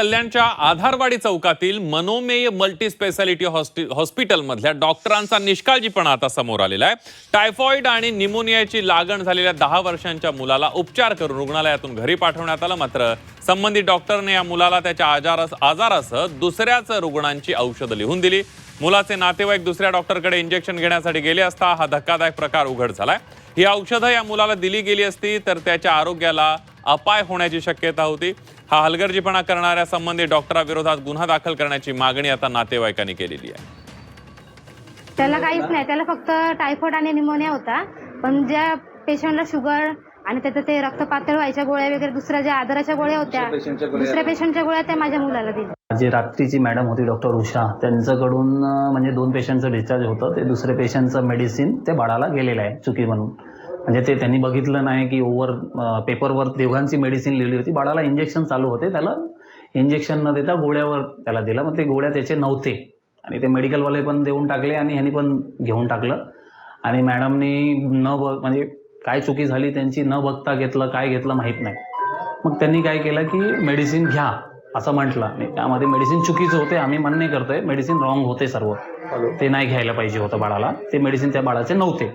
कल्याणच्या आधारवाडी चौकातील मनोमेय multi speciality हॉस्पिटलमधल्या डॉक्टरांचा निष्काळजीपणा आता समोर आलेला आहे. टायफॉइड आणि निमोनियाची लागण झालेल्या दहा वर्षांच्या मुलाला उपचार करून रुग्णालयातून घरी पाठवण्यात आलं. मात्र संबंधित डॉक्टरने या मुलाला त्याच्या आजारास आजारासह दुसऱ्याच रुग्णांची औषधं लिहून दिली. मुलाचे नातेवाईक दुसऱ्या डॉक्टरकडे इंजेक्शन घेण्यासाठी गेले असता हा धक्कादायक प्रकार उघड झालाय. ही औषधं या मुलाला दिली गेली असती तर त्याच्या आरोग्याला अपाय होण्याची शक्यता होती. हा हलगर्जीपणा करणाऱ्या संबंधित डॉक्टराविरोधात गुन्हा दाखल करण्याची मागणी आता नातेवाईकांनी केलेली आहे. त्याला काहीच नाही. त्याला फक्त टायफॉइड आणि निमोनिया होता. पण ज्या पेशंटला शुगर आणि त्याचं ते रक्त पातळ व्हायच्या गोळ्या वगैरे दुसऱ्या ज्या आजाराच्या गोळ्या होत्या दुसऱ्या पेशंटच्या गोळ्या त्या माझ्या मुलाला दिल्या. जे रात्रीची मॅडम होती डॉक्टर उषा. त्यांच्याकडून म्हणजे दोन पेशंटचं डिस्चार्ज होतं. ते दुसरे पेशंटचं मेडिसिन ते बाळाला गेलेलं आहे चुकी म्हणून. म्हणजे ते त्यांनी बघितलं नाही की ओव्हर पेपरवर दोघांची मेडिसिन लिहिली होती. बाळाला इंजेक्शन चालू होते. त्याला इंजेक्शन न देता गोळ्यावर त्याला दिलं. मग ते गोळ्या त्याचे नव्हते. आणि ते मेडिकलवाले पण देऊन टाकले आणि ह्यांनी पण घेऊन टाकलं. आणि मॅडमनी न बघ म्हणजे काय चुकी झाली त्यांची न बघता घेतलं काय घेतलं माहीत नाही. मग त्यांनी काय केलं की मेडिसिन घ्या असं म्हटलं. आणि त्यामध्ये मेडिसिन चुकीचं होते आम्ही मान्य करतोय. मेडिसिन रॉंग होते सर्व. ते नाही घ्यायला पाहिजे होतं बाळाला. ते मेडिसिन त्या बाळाचे नव्हते.